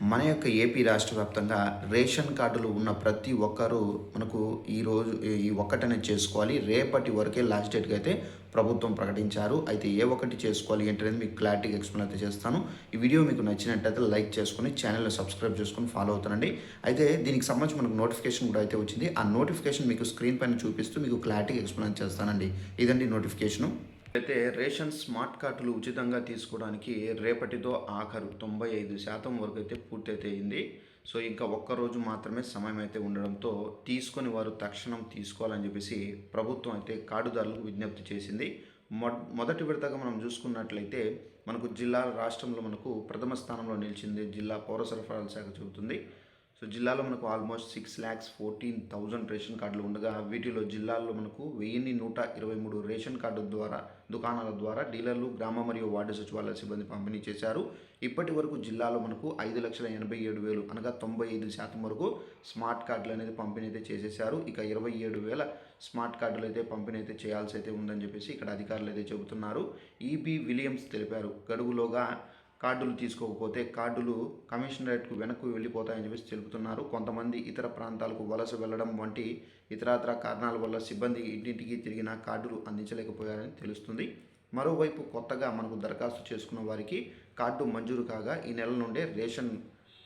మన యొక్క ఏపీ రాష్ట్ర వ్యాప్తంగా రేషన్ కార్డులు ఉన్న ప్రతి ఒక్కరూ మనకు ఈరోజు ఈ ఒక్కటనే చేసుకోవాలి. రేపటి వరకే లాస్ట్ డేట్కి అయితే ప్రభుత్వం ప్రకటించారు. అయితే ఏ ఒక్కటి చేసుకోవాలి ఏంటనేది మీకు క్లారిటీగా ఎక్స్ప్లెయిన్ అయితే చేస్తాను. ఈ వీడియో మీకు నచ్చినట్టయితే లైక్ చేసుకొని ఛానల్ని సబ్స్క్రైబ్ చేసుకొని ఫాలో అవుతానండి అయితే దీనికి సంబంధించి మనకు నోటిఫికేషన్ కూడా అయితే వచ్చింది. ఆ నోటిఫికేషన్ మీకు స్క్రీన్ పైన చూపిస్తూ మీకు క్లారిటీగా ఎక్స్ప్లెయిన్ చేస్తానండి. ఇదండి నోటిఫికేషను. అయితే రేషన్ స్మార్ట్ కార్డులు ఉచితంగా తీసుకోవడానికి రేపటితో ఆఖరు తొంభై ఐదు శాతం వరకు అయితే పూర్తయితే అయింది సో ఇంకా ఒక్కరోజు మాత్రమే సమయం అయితే ఉండడంతో తీసుకొని వారు తక్షణం తీసుకోవాలని చెప్పేసి ప్రభుత్వం అయితే కార్డుదారులకు విజ్ఞప్తి చేసింది. మొ మొదటి విడతగా మనం చూసుకున్నట్లయితే మనకు జిల్లా రాష్ట్రంలో మనకు ప్రథమ స్థానంలో నిలిచింది జిల్లా పౌర సరఫరాల శాఖ చెబుతుంది. సో జిల్లాలో మనకు almost six lakhs fourteen thousand ration కార్డులు ఉండగా వీటిలో జిల్లాల్లో మనకు వెయ్యిన్ని నూట ఇరవై మూడు రేషన్ కార్డు ద్వారా దుకాణాల ద్వారా డీలర్లు గ్రామ మరియు వార్డు సచివాలయ సిబ్బంది పంపిణీ చేశారు. ఇప్పటి వరకు జిల్లాలో మనకు ఐదు లక్షల ఎనభై ఏడు వేలు అనగా తొంభై ఐదు శాతం వరకు స్మార్ట్ కార్డులు అనేది పంపిణీ అయితే చేసేశారు. ఇక ఇరవై ఏడు వేల స్మార్ట్ కార్డులు అయితే పంపిణీ అయితే చేయాల్సి అయితే ఉందని చెప్పేసి ఇక్కడ అధికారులు అయితే చెబుతున్నారు. ఈబి విలియమ్స్ తెలిపారు. గడువులోగా కార్డులు తీసుకోకపోతే కార్డులు కమిషనరేట్కు వెనక్కు వెళ్ళిపోతాయని చెప్పేసి తెలుపుతున్నారు. కొంతమంది ఇతర ప్రాంతాలకు వలస వెళ్ళడం వంటి ఇతరత్ర కారణాల వల్ల సిబ్బంది ఇంటింటికి తిరిగిన కార్డులు అందించలేకపోయారని తెలుస్తుంది. మరోవైపు కొత్తగా మనకు దరఖాస్తు చేసుకున్న వారికి కార్డు మంజూరు కాగా ఈ నెల నుండే రేషన్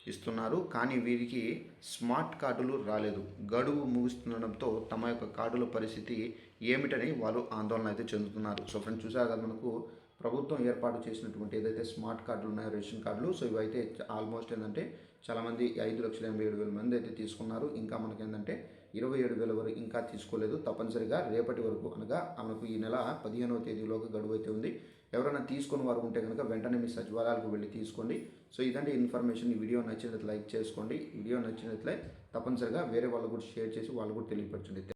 ఇస్తున్నారు. కానీ వీరికి స్మార్ట్ కార్డులు రాలేదు. గడువు ముగుస్తుండడంతో తమ యొక్క కార్డుల పరిస్థితి ఏమిటని వాళ్ళు ఆందోళన అయితే చెందుతున్నారు. సో ఫ్రెండ్స్ చూసారు కదా మనకు ప్రభుత్వం ఏర్పాటు చేసినటువంటి ఏదైతే స్మార్ట్ కార్డులు ఉన్నాయో రేషన్ కార్డులు సో ఇవైతే ఆల్మోస్ట్ ఏంటంటే చాలామంది ఐదు లక్షల ఎనభై ఏడు వేల మంది అయితే తీసుకున్నారు. ఇంకా మనకి ఏంటంటే ఇరవై ఏడు వేల వరకు ఇంకా తీసుకోలేదు. తప్పనిసరిగా రేపటి వరకు అనగా మనకు ఈ నెల పదిహేనవ తేదీలోకి గడువు అయితే ఉంది. ఎవరైనా తీసుకుని వారు ఉంటే కనుక వెంటనే మీ సచివాలయాలకు వెళ్ళి తీసుకోండి. సో ఇదంటే ఇన్ఫర్మేషన్. ఈ వీడియో నచ్చినట్లు లైక్ చేసుకోండి. వీడియో నచ్చినట్లయితే తప్పనిసరిగా వేరే వాళ్ళు కూడా షేర్ చేసి వాళ్ళు కూడా తెలియపరచండి.